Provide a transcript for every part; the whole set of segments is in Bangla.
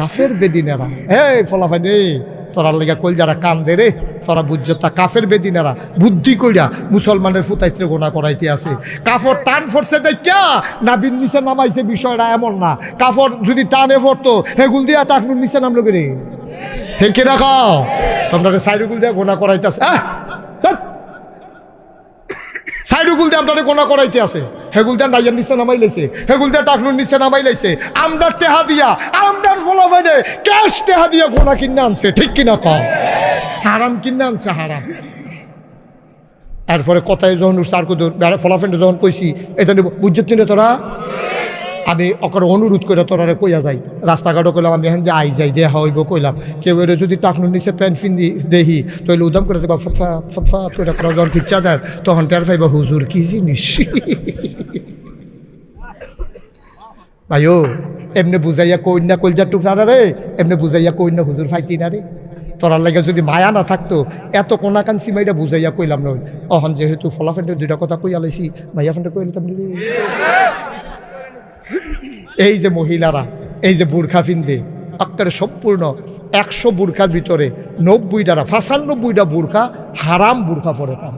কাফের বেদিনেরা। এই ফলাফাই নেই তোরা লেগে কল যারা কান দে রে, তোরা বুঝছ তা কাফের বেদিনেরা। বুদ্ধি কইরা মুসলমানের ফুতাইতে গোনা করাইতে আছে। কাফর টান ফরছে দেখা নাবিন নিচে নামাইছে বিষয়টা এমন না। কাফর যদি টানে ফরতো, হেগুল দিয়া টাকনুর নিচে নামলো রে ঠিক কি রাখো তোমরা সাইডুগুল দিয়া গোনা করাইতেছে আহ! সাইডুগুল গুলতে আপনাদের কোনা করাইতে আছে। হেগুল দিয়ে নাইয়ের নিচে নামাই লাইছে। হেগুল দিয়ে টাকনুর নিচে নামাই লাইছে। আমদার টেহা দিয়া, আমদার ফলা ফাইনে ক্যাশ টেহা দিয়া গোনা কিনে আনছে। ঠিক কিনা কম হারাম কিনে আনছে, হারাম। তারপরে কথায় যখন কুদুর ফলাফেন্ডে যখন কইছি, এটা বুঝছিস তোরা? আমি ওকে অনুরোধ করে তোরারে কইয়া যাই। রাস্তাঘাটও কইলাম, আমি এখান যে আই যাই, দেহা হইব কইলাম। কেউ এর যদি টাকনুর নিচে প্যান্ট ফিন্দি দেহি, তইলে উদাম করে দেবা, ফটফা করে যখন খিচ্ছা দেয় তখন টের পাইবা, হুজুর কি জিনিস? ভাইও, এমনি বুঝাইয়া কই না কইলজার টুকরা রে এমনি বুঝাইয়া কই না হুজুর ফাইতি না রে। তোরার লাগে যদি মায়া না থাকতো, এত কোনাকান সিমাইটা বুঝাইয়া কইলাম নয়। অহন যেহেতু ফলাফেন্টে দুইটা কথা কইয়া লাইছি, মাইয়া ফেন্টে কইলে তুমি এই যে মহিলারা, এই যে বুর্খা ফিন্দে আক্তারে সম্পূর্ণ একশো বুর্খার ভিতরে নব্বইটারা ফাঁসান্নব্বইটা বুর্খা হারাম বুর্খা পরে পান।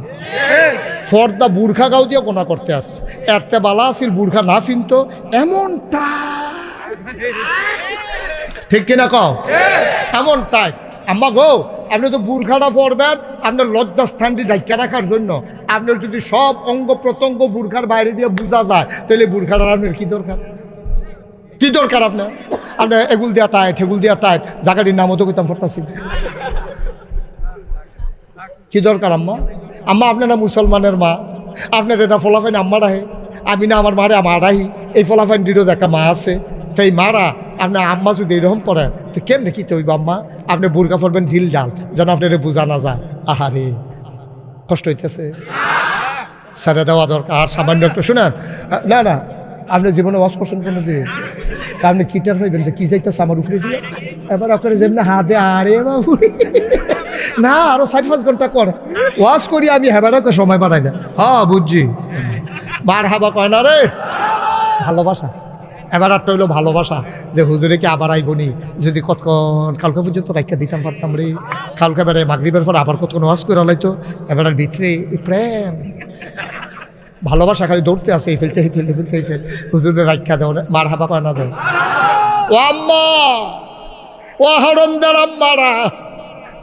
ফর্দা বুর্খা গাও দিয়ে কোনা করতে আস এরতে বালা আসিল বুর্খা না ফিনতো, এমনটা। ঠিক কিনা কও? এমন টাইপ আম্মা গো, আপনি তো বুর্খাটা পরবেন, আপনার লজ্জাস্থানটি ডাইকা রাখার জন্য। আপনার যদি সব অঙ্গ প্রত্যঙ্গ বুর্খার বাইরে দিয়ে বোঝা যায়, তাহলে বুর্খাটার আপনার কি দরকার? কি দরকার আপনার? আপনার এগুল দিয়া টাইট হেগুল দিয়া টাইট জায়গাটির নামও তো কইতাম পড়তাছি। কি দরকার আম্মা? আম্মা, আপনারা মুসলমানের মা। আপনার এটা ফলাফাইন আম্মার আহে আমি না আমার মারে আমার আহি এই ফলাফাইন ফলাফাইনটিরও একটা মা আছে। তাই মারা আপনার আম্মা যদি এরকম পড়ে, তো কেমনে কি তৈব আম্মা? আপনি বুর্গা পড়বেন ঢিল ডাল, যেন আপনার বোঝা না যায়। আহারে, কষ্ট হইতেছে। স্যারে দেওয়া দরকার। আর সামান্য একটু শুনেন। না না, আপনি জীবনে ওয়াশ করছেন কোনো তা আপনি কিটার হইবেন যে কি যাইতেছে আমার উপরে? দিয়ে এবার ওখানে যেমনি হাতে আরে বাবু। না, আরও ষাট পাঁচ ঘণ্টা কর। ওয়াশ করি আমি হেবারকে সময় বাড়াই দেয় হ্যাঁ বুঝছি। মার হাবা কয় না রে? ভালোবাসা। এবার একটা হইল ভালোবাসা, যে হুজুরে কি আবার আইবনি যদি কতক্ষণ, কালকে পর্যন্ত রাইখা দিতাম পারতাম রে। কালকে বেড়ে মাগরিবের পর আবার কতক্ষণ ওয়াশ করে লাইতো। এবার ভিতরে প্রেম। ভালোবাসা খালি দৌড়তে আসে এই ফেলতে এই ফেলতে ফেলতে এই ফেল হুজুরের রাখা দেও না, মার হাবা করে না দেও। ও আম্মা ও হরন্দার আম্মারা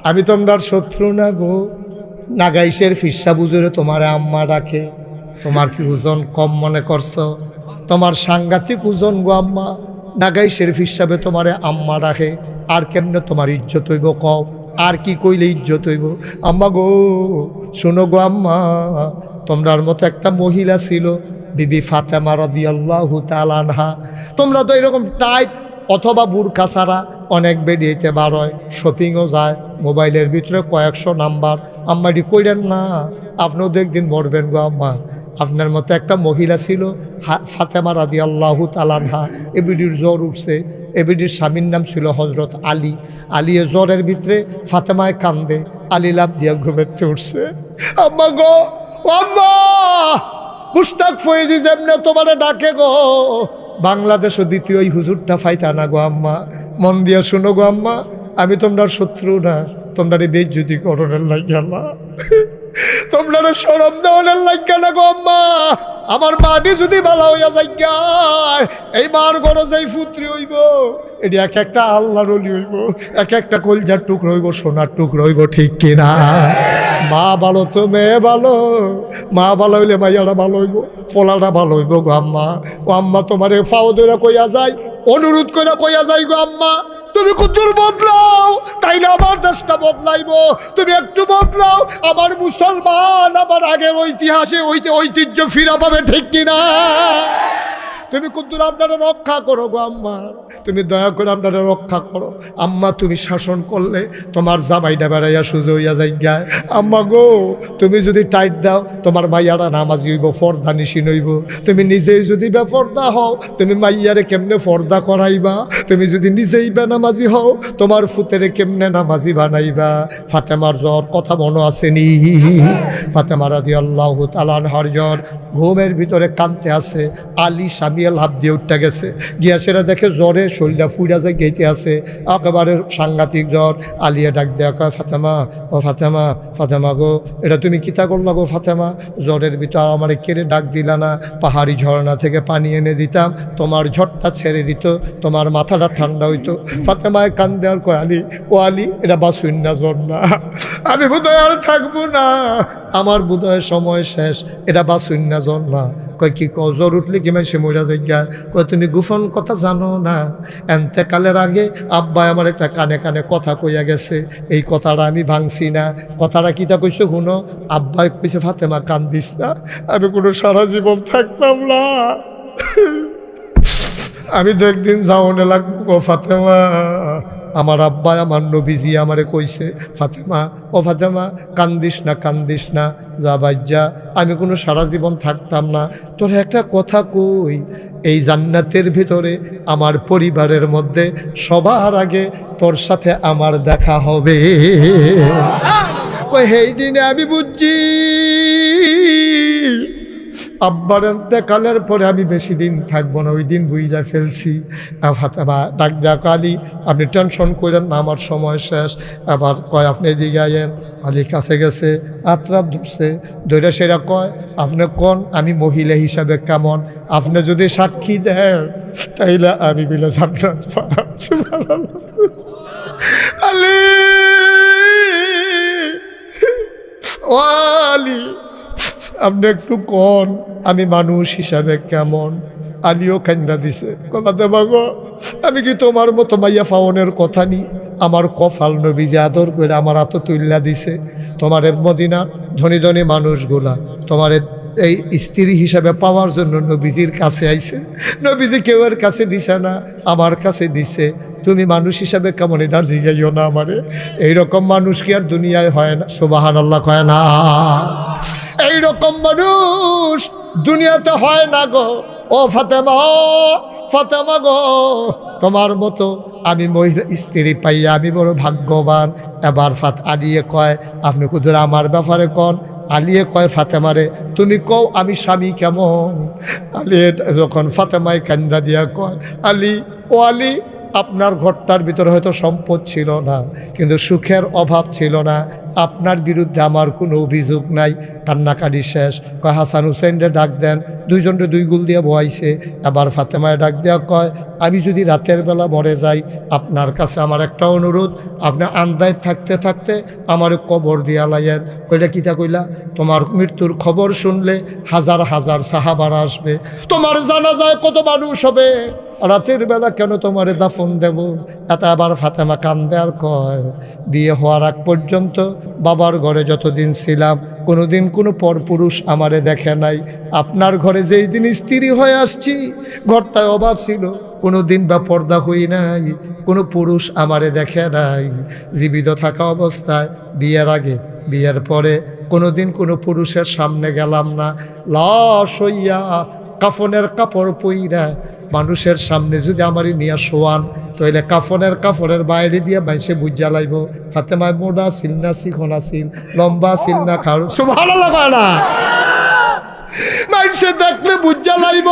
আমি তোমরার শত্রু না গো। নাগাইশের ফিসা বুজুরে তোমার আম্মা ডাকে। তোমার কি ওজন কম মনে করছ? তোমার সাংঘাতিক ওজন গো আম্মা। নাগাইশের ফিসাবে তোমারে আম্মা ডাকে। আর কেমনে তোমার ইজ্জত হইব কও? আর কি কইলে ইজ্জত হইব? আম্মা গো শোনো গো আম্মা তোমরার মতো একটা মহিলা ছিল, বিবি ফাতেমা রদিয়াল্লাহু তালানহা তোমরা তো এরকম টাইট অথবা বুরখা ছাড়া অনেক বেরিয়েতে বার হয় শপিংও যায়, মোবাইলের ভিতরে কয়েকশো নাম্বার। আম্মাটি কইলেন না, আপনিও তো একদিন মরবেন গো আম্মা। আপনার মতো একটা মহিলা ছিল ফাতেমা রাদি আল্লাহু তালানহা এবিডির জ্বর উঠছে। এবিডির স্বামীর নাম ছিল হজরত আলী। আলী জ্বরের ভিতরে ফাতেমায় কান্দে। আলী লাভ দিয়া ঘুমেতে উঠছে। আম্মা গো ও মুস্তাক ফয়েজি যেমনে তোমারে ডাকে গো। বাংলাদেশও দ্বিতীয় হুজুরটা ফাইতা না গো আম্মা। মন দিয়া শুনো গো আম্মা আমি তোমরা শত্রু না তোমরা বেজ্জুতি করণের লাগে আল্লাহ। তোমরা সরম দেওয়ানের লাগে না গো আম্মা। আমার মাটি যদি ভালো হইয়া যাই গায়, এই মার গড় যাই ফুত্রি হইব এটি এক একটা আল্লাহর হইব এক একটা কলজার টুকরো হইব সোনার টুকরো হইব ঠিক কিনা? মা ভালো তো মেয়ে ভালো। মা ভালো হইলে মাইয়ারা ভালো হইব ফলাটা ভালো হইব গো আম্মা। ও আম্মা, তোমার ফাও ধরে কইয়া যায় অনুরোধ করে কইয়া যায় গো আম্মা। তুমি কুতুর বদলাও, তাই না আমার দেশটা বদলাইব? তুমি একটু বদলাও, আমার মুসলমান, আমার আগের ঐতিহাসে ঐতি- ঐতিহ্য ফিরা পাবে ঠিক কিনা? তুমি কুদ্দুর আপনারা রক্ষা করো গো আম্মা। তুমি দয়া করে আপনারা রক্ষা করো। আম্মা, তুমি শাসন করলে তোমার জামাইটা বেড়াইয়া সুযোগ হইয়া যাই গায় আম্মা গো, তুমি যদি টাইট দাও, তোমার মাইয়ারা নামাজি হইব, ফর্দা নিশিন হইব। তুমি নিজেই যদি বেফর্দা হও, তুমি মাইয়ারে কেমনে ফর্দা করাইবা? তুমি যদি নিজেই বেনামাজি হও, তোমার ফুতেরে কেমনে নামাজি বানাইবা? ফাতেমার জ্বর, কথা মনে আসেনি। ফাতেমা রাদি আল্লাহ তালান হর জ্বর, ঘুমের ভিতরে কানতে আছে আলী সামিয়া লাভ দিয়ে উঠতে গেছে। গিয়া সেটা দেখে জ্বরে শরীরটা ফুইরা যায়, গেইতে আছে। একেবারে সাংঘাতিক জ্বর। আলিয়া ডাক দেয়া কয়, ফাতেমা, ও ফাতেমা ফাতেমা গো, এটা তুমি কিতা করলা গো ফাতেমা? জ্বরের ভিতর আমার কেড়ে ডাক দিলা না। পাহাড়ি ঝর্ণা থেকে পানি এনে দিতাম। তোমার ঝড়টা ছেড়ে দিত। তোমার মাথাটা ঠান্ডা হইতো। ফাতেমায় কান দেওয়ার কয়, আলী, ও আলী, এটা বাসুন না, জ্বর না। আমি বোধহয় আর থাকব না। আমার বোধহয় সময় শেষ। এটা বা না জ্বর না। কয় কি কও, জ্বর উঠলে কি সে মরা যাইয়া কয়, তুমি গোপন কথা জানো না? এনতেকালের আগে আব্বাই আমার একটা কানে কানে কথা কইয়া গেছে। এই কথাটা আমি ভাঙছি না। কথাটা কিতা কইছে শুনো? আব্বাই কইছে, ফাতেমা, কান্দিস না। আমি কোনো সারা জীবন থাকতাম না। আমি তো একদিন যাওনে লাগবো গো ফাতেমা। আমার আব্বা, আমার নবীজি আমারে কইছে, ফাতেমা, ও ফাতেমা, কান্দিস না কান্দিস না, যা বাইজা আমি কোনো সারা জীবন থাকতাম না। তোর একটা কথা কই, এই জান্নাতের ভিতরে আমার পরিবারের মধ্যে সবার আগে তোর সাথে আমার দেখা হবে। কই সেই দিনে আমি বুঝছি আব্বার কালের পরে আমি বেশি দিন থাকব না, ওই দিন বুঝা ফেলছি। ডাক দেয়া কালি আপনি টেনশন করেন না, আমার সময় শেষ। আবার কয়, আপনি এদিকে আইয়েন আলী কাছে গেছে আত্রাপ ধরছে। ধরে সেরা কয়, আপনি কোন? আমি মহিলা হিসাবে কেমন? আপনি যদি সাক্ষী দেন, তাইলে আমি বিলে আলী, ও আলী। আপনি একটু কন? আমি মানুষ হিসাবে কেমন? আলিও কান্দা দিছে। কথাতে বাগো, আমি কি তোমার মতো মাইয়া ফাওনের কথা নি? আমার কফাল নবী যে আদর করে আমার হাত তুল্লা দিছে। তোমার মদিনা ধনী ধনী মানুষগুলা, তোমার এই স্ত্রী হিসাবে পাওয়ার জন্য নবীজির কাছে আইছে। নবীজি কেউ এর কাছে দিছে না, আমার কাছে দিছে। তুমি মানুষ হিসাবে কেমন এটার জিগাইও না আমারে। এইরকম মানুষ কি আর দুনিয়ায় হয় না? সুবাহান আল্লাহ কয় না। এইরকম মানুষ দুনিয়াতে হয় না গো। ও ফাতেমা ফাতেমা গো, তোমার মতো আমি মহিলা স্ত্রী পাইয়া আমি বড় ভাগ্যবান। এবার ফাত আলিয়ে কয়, আপনি কুদুর আমার ব্যাপারে কন? আলিয়ে কয় ফাতেমারে তুমি কও আমি স্বামী কেমন? আলিয়ে যখন ফাতেমায় কান্দা দিয়া কয়, আলি, ও আলী আপনার ঘরটার ভিতরে হয়তো সম্পদ ছিল না, কিন্তু সুখের অভাব ছিল না। আপনার বিরুদ্ধে আমার কোনো অভিযোগ নাই। কান্নাকাটি শেষ। কয়, হাসান হুসেনরে ডাক দেন। দুইজনরে দুই গুল দিয়ে বয়াইছে। আবার ফাতেমায় ডাক দেওয়া কয়, আমি যদি রাতের বেলা মরে যাই, আপনার কাছে আমার একটা অনুরোধ। আপনি আন্দায় থাকতে থাকতে আমার কবর দিয়া লাইয়েন। কইলে কিতা কইলা? তোমার মৃত্যুর খবর শুনলে হাজার হাজার সাহাবার আসবে। তোমার জানা যায় কত মানুষ হবে? রাতের বেলা কেন তোমারে দাফন দেব? এত আবার ফাতেমা কান্দে আর কয়, বিয়ে হওয়ার আগ পর্যন্ত বাবার ঘরে যতদিন ছিলাম, কোনোদিন কোনো পরপুরুষ আমারে দেখে নাই। আপনার ঘরে যেই দিন স্ত্রী হয়ে আসছি ঘরটায় অভাব ছিল কোনো দিন বা পর্দা হই নাই, কোনো পুরুষ আমারে দেখে নাই। জীবিত থাকা অবস্থায় বিয়ের আগে, বিয়ের পরে কোনোদিন কোনো পুরুষের সামনে গেলাম না। লাশ হইয়া কাফনের কাপড় পইরা মানুষের সামনে যদি আমারই নিয়ে শোয়ান তাহলে কাফনের কাপড়ের বাইরে দিয়ে বাইসে বুঝা লাইব ফাতেমায় মোডা ছিল না শিখন আছিল লম্বা ছিল না খাড়ু ভালো লাগা না। মানুষে দেখলে বুঝা লাইব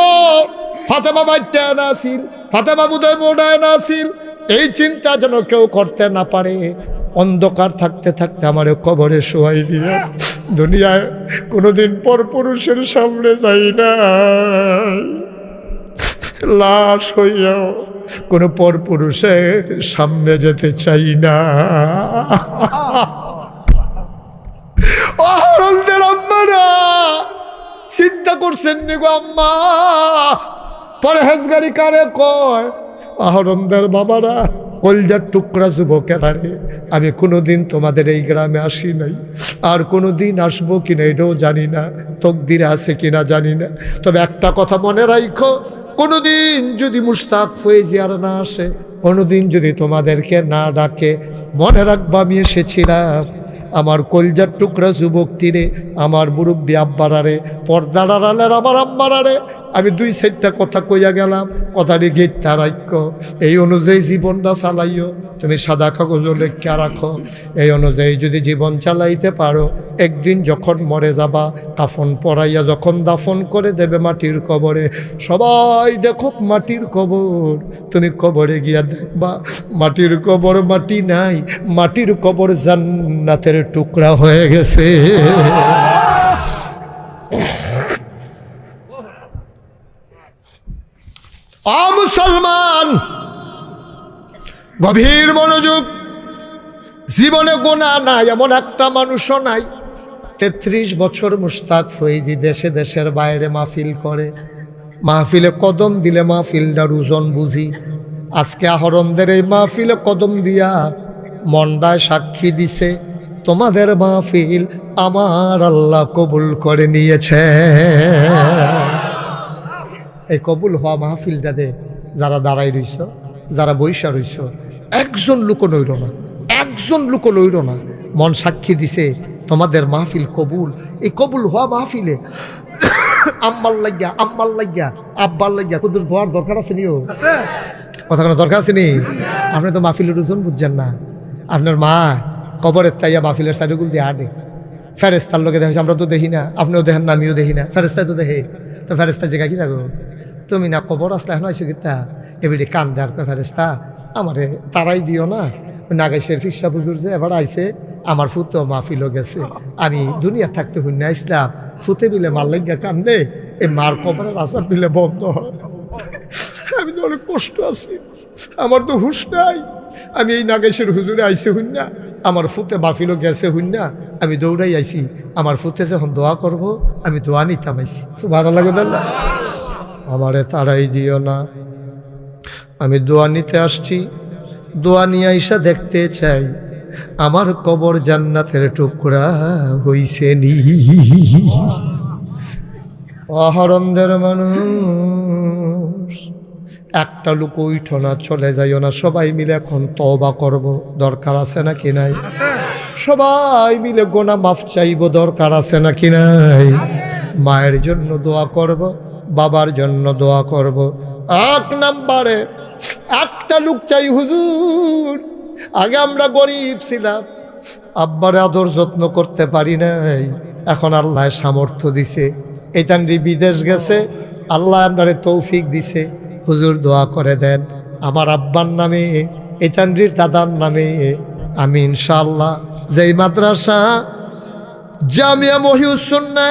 ফাতেমা বাইটা না আছিল ফাতেমা বোধহয় মোডায় না আছিল এই চিন্তা যেন কেউ করতে না পারে। অন্ধকার থাকতে থাকতে আমার কবরে শোয়াই দিয়ে দুনিয়ায় কোনোদিন পর পুরুষের সামনে যাই না লাশ হইয়াও কোনো পর পুরুষের সামনে যেতে চাই না। অহরণদের আম্মারা চিন্তা করছেন নি গো আম্মা। পরেহেজগারি কারে কয়? আহরণদের বাবারা, কলজার টুকরা যুবকেরা রে আমি কোনোদিন তোমাদের এই গ্রামে আসি নাই। আর কোনো দিন আসব কিনা এটাও জানি না, তকদিরে আছে কিনা জানি না। তবে একটা কথা মনে রাখো কোনোদিন যদি মুস্তাক ফয়েজিয়ার না আসে, কোনোদিন যদি তোমাদেরকে না ডাকে, মনে রাখব আমি এসেছিলাম। আমার কলজার টুকরা যুবকটিরে আমার মুরব্বী আব্বারারে, পর্দার আড়ালের আমার আম্মারারে, আমি দুই সাইডটা কথা কইয়া গেলাম, কথাটি গেটটা রাখ্য এই অনুযায়ী জীবনটা চালাইও, তুমি সাদা কাগজ লেখা রাখো। এই অনুযায়ী যদি জীবন চালাইতে পারো, একদিন যখন মরে যাবা কাফন পরাইয়া যখন দাফন করে দেবে মাটির কবরে, সবাই দেখো মাটির কবর। তুমি কবরে গিয়া দেখবা, মাটির কবর মাটি নাই, মাটির কবর জান্নাতের টুকরা হয়ে গেছে। মুসলমান, গভীর মনোযোগ, জীবনে গোনা নাই, এমন একটা মানুষও নাই, তেত্রিশ বছর মুস্তাক ফৈজি দেশে দেশের বাইরে মাহফিল করে। মাহফিলে কদম দিলে মাহফিলটার ওজন বুঝি। আজকে আহরণদের এই মাহফিলে কদম দিয়া মন্ডায় সাক্ষী দিছে। তোমাদের মাহফিল আমার আল্লাহ কবুল করে নিয়েছে। এই কবুল হওয়া মাহফিলটাতে যারা দাঁড়াই রইছ যারা বৈশা রইছ একজন লোক নইল না একজন লোক লইল না। মন সাক্ষী দিছে তোমাদের মাহফিল কবুল। এই কবুল হওয়া মাহফিলে আম্মার লাগিয়া আম্মার লাগিয়া আব্বার লাগিয়া কুদুর ধোয়ার দরকার আছে নিও কথা কোনো দরকার আছে নি? আপনি তো মাহফিলের ওজন বুঝছেন না। আপনার মা কবরের তাইয়া মাহফিলের সাইডগুল দিয়ে আডে ফেরেস্তার লোকে দেখেছি আমরা তো দেখি না, আপনিও দেখেন না, আমিও দেখি না। ফেরেস্তায় তো দেখে। তো ফেরেস্তা জায়গা কি থাকো তুমি না কবর আসলে এখন আইসো কিতা? এবারে কান দেওয়ার ফেরেস্তা আমারে তারাই দিও না। নাগেশের ফিসা বুজুর যে এবার আইসে আমার ফুতো মাহফিলও গেছে। আমি দুনিয়া থাকতে হুন্না ইসলাম। ফুতে বিলে মার লাগিয়া কান্দে এই মার কবরের আসার বিলে বন্ধ আমি তো অনেক কষ্ট আছি। আমার তো হুশ নাই। আমি এই নাগেশের হুজুরে আইসে হইন না আমার ফুতে বাফিলো গেছে হইন না আমি দৌড়াই আইছি। আমার ফুতে যখন দোয়া করব, আমি দোয়া নিতাম আইছি। ভালো লাগে না আমারে তারাই দিও না। আমি দোয়া নিতে আসছি। দোয়া নিয়ে আইসা দেখতে চাই। আমার কবর জান্নাতের টুকরা হইছে নি। অহরন্দের মানুষ একটা লোক উঠো না চলে যাইও না। সবাই মিলে এখন তবা করব। দরকার আছে নাকি নাই? সবাই মিলে গোনা মাফ চাইব দরকার আছে নাকি নাই? মায়ের জন্য দোয়া করব বাবার জন্য দোয়া করব। এক নাম্বারে একটা লোক চাই হুজুর। আগে আমরা গরিব ছিলাম আব্বারে আদর যত্ন করতে পারি নাই। এখন আল্লাহ সামর্থ্য দিছে। এতানরি বিদেশ গেছে আল্লাহ আপনারে তৌফিক দিছে। হুজুর দোয়া করে দেন। আমার আব্বার নামে এতানরির দাদার নামে, আমি ইনশাল্লাহ যেই মাদ্রাসা, জামিয়া মহিউসুন্না,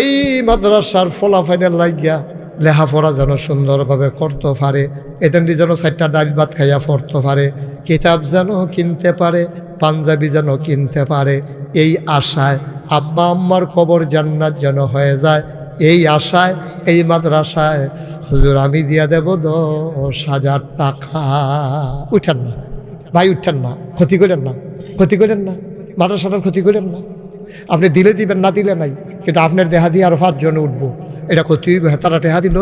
এই মাদ্রাসার ফলাফাইনের লাগিয়া লেখাপড়া যেন সুন্দরভাবে করতে পারে এতেনটি যেন চারটা ডাল ভাত খাইয়া পড়তে পারে, কিতাব যেন কিনতে পারে, পাঞ্জাবি যেন কিনতে পারে, এই আশায় আব্বা আম্মার কবর জান্নাত যেন হয়ে যায়। এই আশায়, এই মাদ্রাসায়, হুজুর আমি দিয়া দেব দশ হাজার টাকা। উঠেন না, ভাই উঠেন না, ক্ষতি করেন না, ক্ষতি করেন না, মাদ্রাসাটার ক্ষতি করেন না। আপনি দিলে দিবেন, না দিলে নাই, কিন্তু আপনার দেহা দিয়ে আরও পাঁচজনে উঠবো। এটা ক্ষতি হইব, তারা টেহা দিল,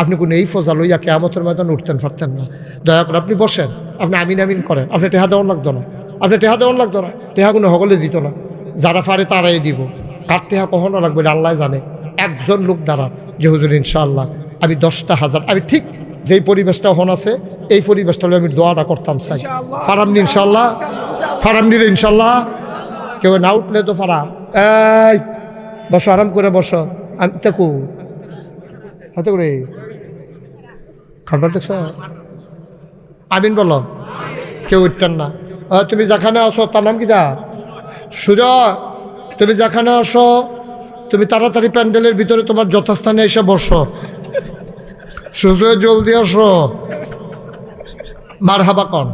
আপনি কোনো এই ফজা লইয়া কেয়ামতের ময়দান উঠতেন, পারতেন না। দয়া করে আপনি বসেন, আপনি আমিন আমিন করেন আপনি টেহা দেওয়ান লাগতো না আপনি টেহা দেওয়ান লাগতো না টেহা কোনো হগলে দিত না। যারা পারে তারাই দিব, কার টেহা কখনো লাগবে আল্লাহ জানে। একজন লোক দ্বারা যে হুজুর ইনশাআল্লাহ আমি দশটা হাজার আমি ঠিক যেই পরিবেশটা হন আছে এই পরিবেশটা আমি দোয়াটা করতাম চাই। ফারামনি ইনশাল্লাহ ফারামনির ইনশাল্লাহ কেউ না উঠলে তো ফারাম। এই বসো আরাম করে বসো। আমি দেখো হাতে করে। খাবার দেখছ? আমিন বলো। কেউ উঠতেন না। তুমি যেখানে আসো তার নাম কি দা সুজয় তুমি যেখানে আসো তুমি তাড়াতাড়ি প্যান্ডেলের ভিতরে তোমার যথাস্থানে এসে বসো। সুজয়, জলদি আসো। মার হাবা কন।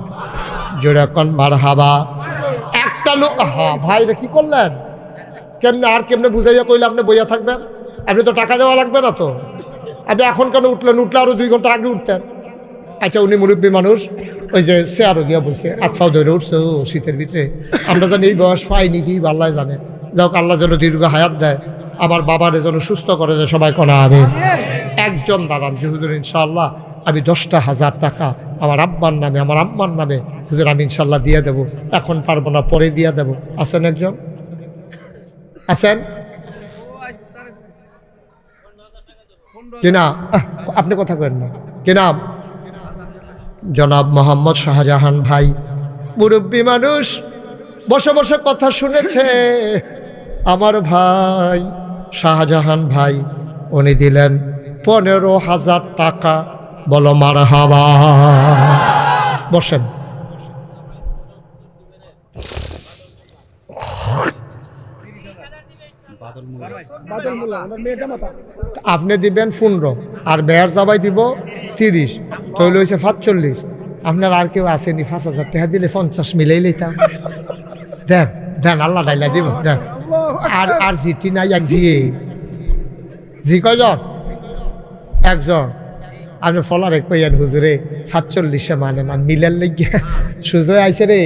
জোরে কন মার হাবা একটা লোক হা ভাই রে, কি করলেন? কেমনে আর কেমনে বুঝাইয়া কইলে আপনি বইয়া থাকবেন? আপনি তো টাকা দেওয়া লাগবে না তো। আপনি এখন কেন উঠলেন? উঠলে আরও দুই ঘণ্টা আগে উঠতেন। আচ্ছা উনি মুরব্বী মানুষ। ওই যে চেয়ারও দিয়া বলছে আতফাও ধরে উঠছে, ও শীতের ভিতরে। আমরা জানি এই বয়স পাইনি কি, আল্লাহ জানে। যাক আল্লাহ যেন দীর্ঘ হায়াত দেয়। আমার বাবার যেন সুস্থ করে দেয়, সবাই কনা হবে একজন দাঁড়ান যে হুজুর, ইনশাআল্লাহ, আমি দশটা হাজার টাকা আমার আব্বার নামে, আমার আম্মার নামে, হুজুর, আমি ইনশাল্লাহ দিয়ে দেবো। এখন পারব না, পরে দিয়ে দেবো। আছেন একজন? আছেন? কি নাম? আপনি কথা কেন না। কি নাম? জনাব মোহাম্মদ শাহজাহান ভাই। মুরব্বী মানুষ, বসে বসে কথা শুনেছে। আমার ভাই। শাহজাহান ভাই, উনি দিলেন পনেরো হাজার টাকা। বলো মার হাবা বসেন। আপনি দিবেন পনেরো, আর বেয়ার জাবাই দিব তিরিশ, তৈল হয়েছে সাতচল্লিশ। আপনার আর কেউ আসেনি, পাঁচ হাজার টাকা দিলে পঞ্চাশ মিলেই লইতাম। দেন দেন, আল্লাহ ডাইলা দিব, দেন। আর আর জিটি নাই, এক জিয়ে জি কয়জন? একজন। আপনি ফলার কইয়ান, হুজুরে, সাতচল্লিশে মানে না, মিলের লেগে। সুজয় আইছে রে।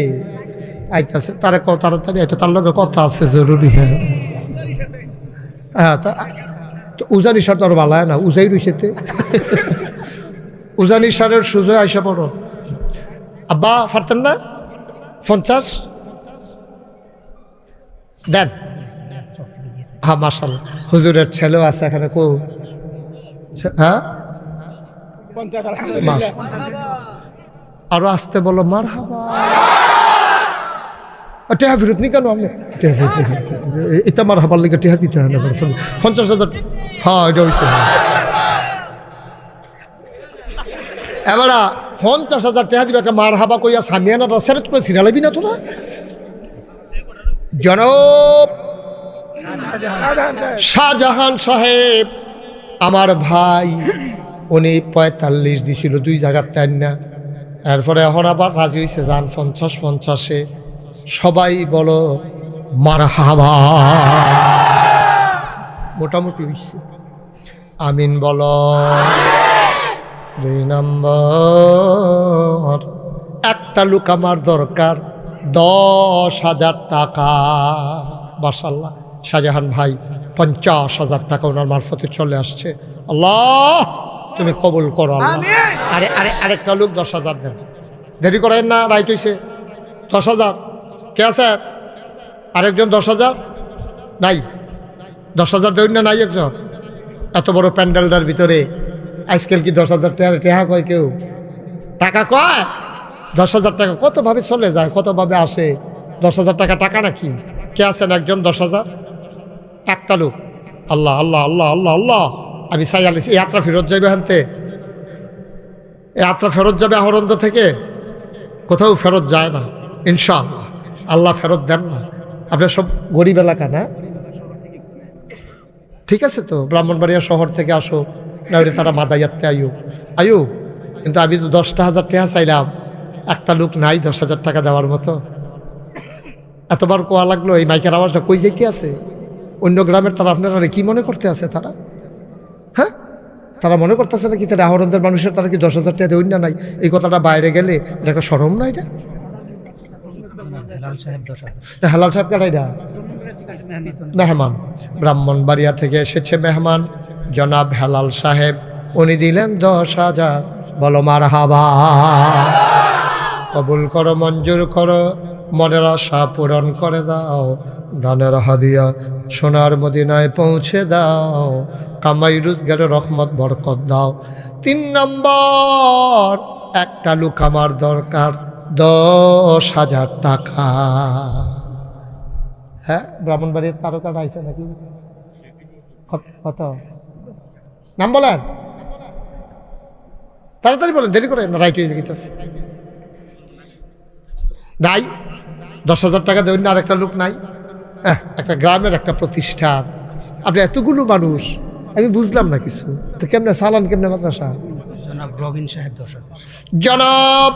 আইতাছে, তারা কত তাড়াতাড়ি আইতো তার লগে কথা আছে, জরুরি হ্যাঁ। হ্যাঁ উজানি সার তো আর ভালো না, উজাই রইছেতে উজানি সারের সুজয় আইসা পড়ো। আব্বা পারতেন না? পঞ্চাশ? দেন। হ্যাঁ মার্শাল হুজুরের ছেলেও আছে এখানে কো হ্যাঁ? আরও আসতে বলো মার হাবা টেহা ফেরত নি কেন আপনি? টেহা ফেরত নি কেন? এ- এটা মার হাবার লেগে টেহা দিতে হয় না বড় ফোন। পঞ্চাশ হাজার হ্যাঁ এটা হয়েছে এবারা পঞ্চাশ হাজার টেহা দিবে একটা মার হাবা কইয়া সামিয়ানা সেরেট করে সিরিয়ালাবি না তোরা? জনব! শাহজাহান সাহেব, আমার ভাই, উনি পঁয়তাল্লিশ দিছিল, দুই জায়গার তাই না। এরপরে এখন আবার রাজি হয়েছে যান পঞ্চাশ পঞ্চাশে। সবাই বলো মার হাবা মোটামুটি হয়েছে আমিন বল, দুই নম্বর। একটা লোক আমার দরকার, দশ হাজার টাকা মার্শাল্লাহ শাহজাহান ভাই পঞ্চাশ হাজার টাকা ওনার মারফতে চলে আসছে। আল্লাহ তুমি কবুল করো আরে আরে আরেকটা লোক দশ হাজার দেন। দেরি করেন না রাইট হইছে। দশ হাজার। কে স্যার আরেকজন দশ হাজার? নাই। দশ হাজার দেবেন না নাই একজন? এত বড় প্যান্ডেলটার ভিতরে আজকাল কি দশ হাজার টাকা টেহা কয় কেউ? টাকা কয়? দশ হাজার টাকা কতভাবে চলে যায় কতভাবে আসে? দশ হাজার টাকা টাকা নাকি? কে আছেন একজন দশ হাজার? একটা লোক। আল্লাহ আল্লাহ আল্লাহ আল্লাহ আল্লাহ। আমি চাই আলিস এই যাত্রা ফেরত যাবে হানতে। এই যাত্রা ফেরত যাবে আহরন্দ থেকে। কোথাও ফেরত যায় না, ইনশাআল্লাহ। আল্লাহ ফেরত দেন না। আপনার সব গরিব এলাকা না? ঠিক আছে তো, ব্রাহ্মণবাড়িয়া শহর থেকে আসো না হলে তারা মাদাইয়াতে আয়ু। আয়ু, কিন্তু আমি তো দশটা হাজার টাকা চাইলাম। একটা লোক নাই দশ হাজার টাকা দেওয়ার মতো। এতবার কোয়া লাগল, এই মাইকের আওয়াজটা কই যাইতে আছে? অন্য গ্রামের তারা আপনারা কি মনে করতে আছে তারা? হ্যাঁ? তারা মনে করতেছে নাকি? তারা আহরণদের মানুষের তারা কি দশ হাজার টাকা না নাই? এই কথাটা বাইরে গেলে এটা একটা সরম না এটা? হেলাল সাহেব কেন এটা? মেহমান। ব্রাহ্মণবাড়িয়া থেকে এসেছে মেহমান। জনাব হেলাল সাহেব উনি দিলেন দশ হাজার। বলো মার হাবা কবুল করো মঞ্জুর করো মনের আশা পূরণ করে দাও। ধানের হাদিয়া সোনার মদিনায় পৌঁছে দাও, কামাই রোজগারে, রহমত, বরকত দাও। তিন নম্বর, একটা লোক আমার দরকার, দশ হাজার টাকা। হ্যাঁ ব্রাহ্মণবাড়ির তারকাটা আইছে নাকি? কত- নাম বলেন। তাড়াতাড়ি বলেন, দেরি করেন না, রাইট হয়ে গেছে নাই, দশ হাজার টাকা দেবেন না আরেকটা লোক নাই। একটা গ্রামের একটা প্রতিষ্ঠান। আপনি এতগুলো মানুষ আমি বুঝলাম না কিছু। তো কেমনে সালান কেমনে মাদ্রাসা? জনাব রবিন সাহেব দশ হাজার। জনাব!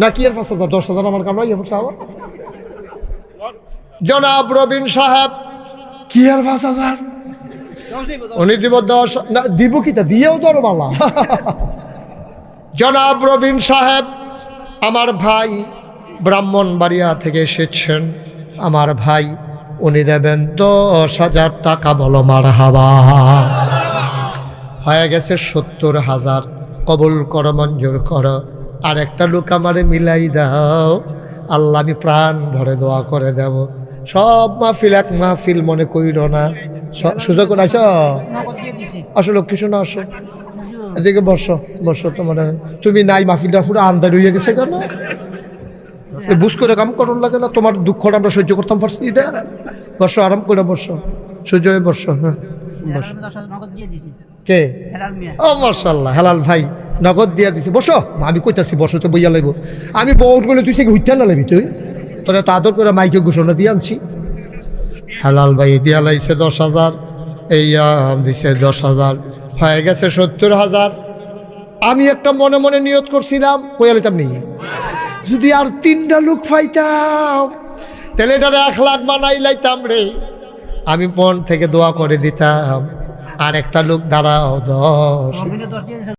না কি আর পাঁচ হাজার? দশ হাজার আমার কামাই এখন সাহেব জনাব রবিন সাহেব কি আর পাঁচ হাজার? উনি দিব দশ না দিব কি তা? দিয়েও দরবালা জনাব রবিন সাহেব আমার ভাই ব্রাহ্মণবাড়িয়া থেকে এসেছেন। আমার ভাই উনি দেবেন দশ হাজার টাকা, বলো মার হাবা হয়ে গেছে সত্তর হাজার। কবল কর, মঞ্জুর কর। আর একটা লোক আমারে মিলাই দাও। আল্লাহ, আমি প্রাণ ভরে দোয়া করে দেব। সব মাহফিল এক মাহফিল মনে কইর না। সুযোগ আইস আসলে কিছু না, আসো। এদিকে বর্ষ বর্ষ তোমার। তুমি নাই, মাহফিলটা পুরো আন্দার হয়ে গেছে কেন? বুঝ করে কাম করুন লাগে না তোমার দুঃখটা আমরা সহ্য করতাম পারছি এটা বর্ষ আরাম করে বর্ষ সহ্য হয়ে বর্ষ হ্যাঁ কে? ও মার্শাল্লাহ হেলাল ভাই নগদ দিয়া দিছে। বসো আমি কইতাছি বসো তো বইয়া লাগবো আমি বহুত গেলে তুই সে উঠতে না লাগবি তুই? তোরা তো আদর করে মাইকে ঘোষণা দিয়ে আনছি। হেলাল ভাই দিয়া লাইছে দশ হাজার এই দিছে দশ হাজার হয়ে গেছে সত্তর হাজার। আমি একটা মনে মনে নিয়ত করছিলাম কইয়া লাইতাম নেই। যদি আর তিনটা লোক পাইতাম, তাহলে এটারে এক লাখ বানাই লাইতাম রে। আমি মন থেকে দোয়া করে দিতাম আর একটা লোক দাঁড়াও দশ।